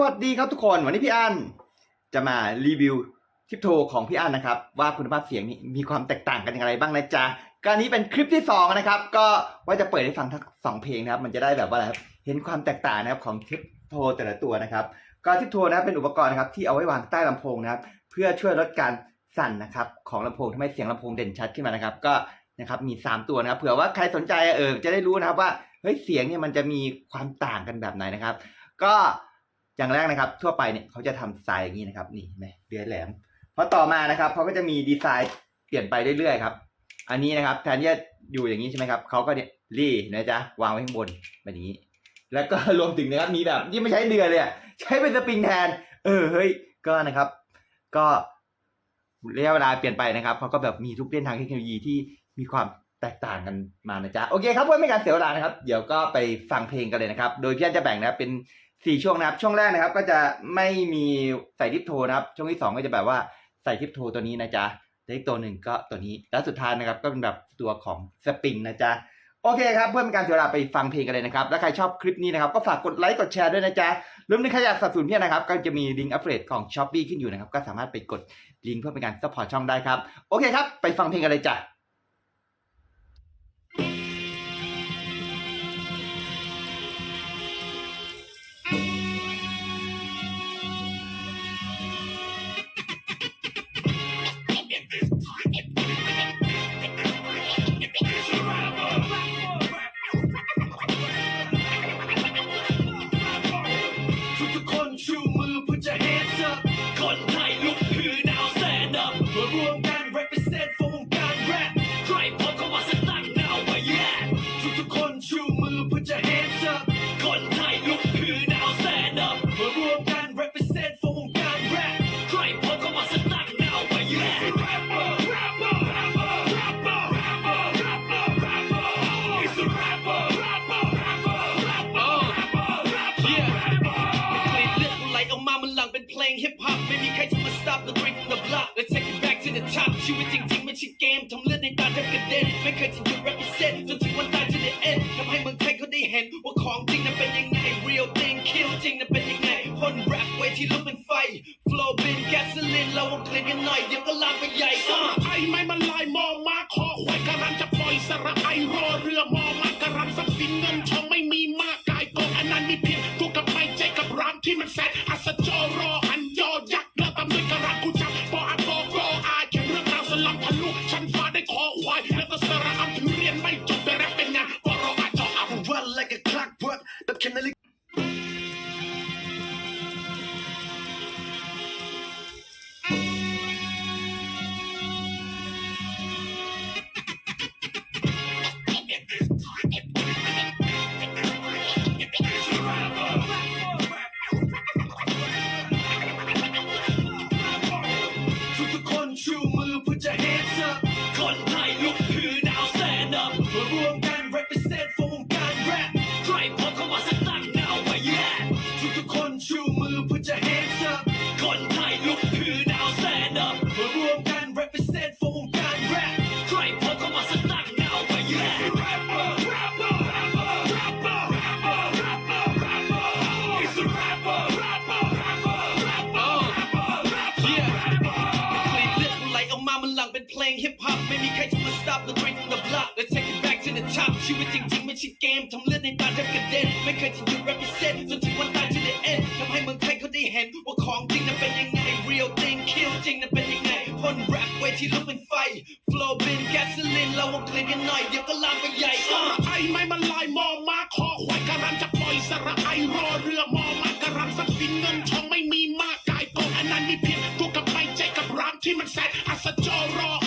วัสดีครับทุกคนวันนี้พี่อันจะมารีวิวทิปโทของพี่อันนะครับ ว่าคุณภาพเสียงนี่มีความแตกต่างกันอย่างไรบ้างนะจ๊ะการนี้เป็นคลิปที่สองนะครับ ก็ว่าจะเปิดให้ฟังทั้งสองเพลงนะครับ มันจะได้แบบว่าอะไรครับเห็นความแตกต่างนะครับของทิปโทแต่ละตัวนะครับก็ทิปโทนะครับเป็นอุปกรณ์นะครับที่เอาไว้วางใต้ลำโพงนะครับ เพื่อช่วยลดการสั่นนะครับของลำโพงทำให้เสียงลำโพงเด่นชัดขึ้นมานะครับ ก็นะครับมี 3 ตัวนะครับเผื่อว่าใครสนใจเออจะได้รู้นะครับว่าเฮ้ยเสียงเนี่ยมันจะมีความต่างกันแบบไหนนะครับ ก็ อย่างแรกนะครับ ทั่วไปเนี่ยเขาจะทำสไตล์อย่างนี้นะครับ นี่เห็นไหมเดือยแหลมพอต่อมานะครับเขาก็จะมีดีไซน์เปลี่ยนไปเรื่อยๆครับ อันนี้นะครับแทนที่จะอยู่อย่างนี้ใช่ไหมครับเขาก็เนี่ยรีนะจ๊ะวางไว้ข้างบนแบบนี้ แล้วก็รวมถึงนะครับมีแบบที่ไม่ใช้เดือยเลยใช้เป็นสปริงแทน เออเฮ้ยก็นะครับ ก็ระยะเวลาเปลี่ยนไปนะครับเขาก็แบบมีทุกเส้นทางเทคโนโลยีที่มีความแตกต่างกันมานะจ๊ะโอเคครับเพื่อไม่ให้การเสียเวลานะครับ เดี๋ยวก็ไปฟังเพลงกันเลยนะครับ โดยพี่อันจะแบ่งนะเป็น สี่ช่วงนะครับ ช่วงแรกนะครับ ก็จะไม่มีใส่ทิปโทนะครับ ช่วงที่สองก็จะแบบว่าใส่ทิปโทตัวนี้นะจ๊ะแล้วอีกตัวหนึ่งก็ตัวนี้ แล้วสุดท้ายนะครับ ก็เป็นแบบตัวของสปริงนะจ๊ะโอเคครับเพื่อไม่ให้การเสียเวลาไปฟังเพลงกันเลยนะครับ แล้วใครชอบคลิปนี้นะครับ ก็ฝากกดไลค์กดแชร์ด้วยนะจ๊ะรวมถึงใครอยากสนับสนุนพี่อันะครับ ก็จะมีลิงก์อัปเดตของ s h อ p e e ขึ้นอยู่นะครับ ก็สามารถไปกดลิงก์เพื่อเป็นการซัพพอร์ตช่องได้ครับ โอเคครับ ไปฟังเพลงกันเลยจ้ะ มือ put your hands up คนไทยลุกฮือ now stand up มารวมกัน represent for วงการ rap ใครพบเข้ามาสตั้ง now where you at rapper rapper rapper rapper rapper rapper rapper it's a rapper rapper rapper rapper rapper rapper rapper เพลงเลือดไหลออกมามันหลังเป็นเพลงฮิปฮอปไม่มีใครจะมา stop the drink from the block let's take it back to the top ชีวิตจริงๆไม่ใช่เกมทำเลือดในตาแทบกระเด็นไม่เคยจะหยุด represent จน real thing kill จริงนะเป็นยังไง คนแรปเวทีลุกเป็นไฟ flow เป็นแก๊สลินเราวงเคลียร์กันหน่อยเดี๋ยวก็ลามไปใหญ่ซ่าไอไม่มันลายมอมาคอควายการันจะปล่อยสระไอรอเรือมอมาการันทรัพย์สินเงินทองไม่มีมากกายกองอันนั้นมีเพียงตัวกับไม่ใจกับรามที่มันแสน ครจะมา stop the drink from the block let's take it back to the top ชีวิตจริงๆไม่ใช่เกมทำเลือดในตาแทบกระเด็นไม่เคยจะหยุด represent จนถึงวันตาย to the end ทำให้เมืองไทยเขาได้เห็นว่าของจริงนั้นเป็นยังไง real thing kill จริงนั้นเป็นยังไงคนแรปเวทีลุกเป็นไฟ flow เป็น gasoline เราเอาเคลียร์กันหน่อยเดี๋ยวก็ลามไปใหญ่สระไอไม่มันลายมอมาคอควายการันจะปล่อยสระไอรอเรือมอมาการันทรัพย์สินเงินทองไม่มีมากกายกองอันนั้นมีเพียงตัวกับไม่ใจกับรามที่มันแสนอัศจรรยอ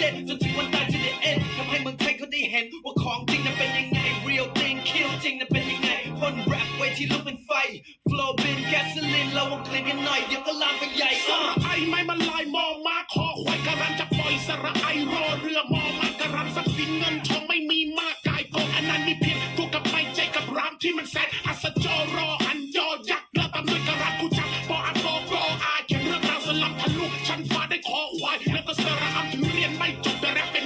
จะหยุด represent จนถึงวันตาย to the end ทำให้เมืองไทยเขาได้เห็น ว่าของจริงนั้นเป็นยังไง real thing kill จริงนั้นเป็นยังไงคนแรปเวทีลุกเป็นไฟ flow เป็น gasoline เราเอากลิ่นกันหน่อยเดี๋ยวก็ลามไปใหญ่สอะระไอไม้มันลายมอมาคอควายการันจะปล่อยสระไอรอเรือมอมาการันทรัพย์สินเงินทองไม่มีมากกายกองอันนั้นนี่เพียงตัวกับไม่ใจกับรามที่มันแสนอัศ ควายแล้วก็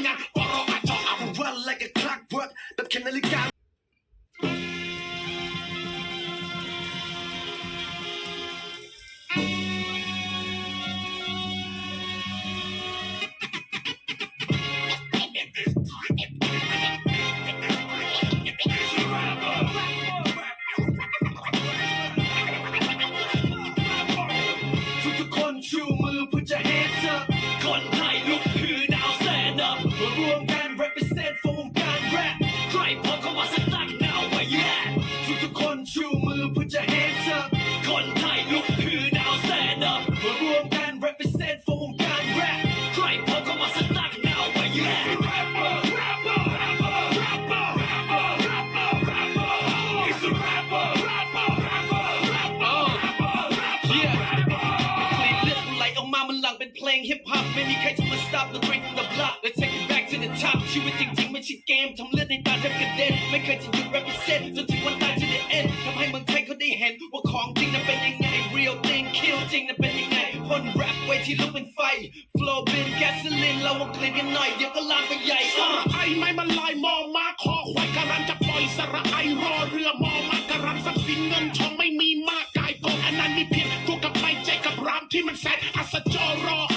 up ค มันหลังเป็นเพลงฮิปฮอปไม่มีใครจะมา stop the train from the block let's take it back to the top ชีวิตจริงๆไม่ใช่เกมทำเลือดในตาแทบกระเด็นไม่เคยจะหยุด represent จนถึงวันตายจะได้ end ทำให้เมืองไทยเขาได้เห็นว่าของจริงนั้นเป็นยังไง real thing kill จริงนั้นเป็นยังไงคนแรปไว้ที่ลุกเป็นไฟ flow เป็นแก๊สลินเราวงเกลิ่นกันหน่อยเดี๋ยวก็ลามไปใหญ่ไอ้ไม่มันลายมองมาคอควายกำลังจะปล่อยสระไอรอ ที่มันแสนอัศจรรย์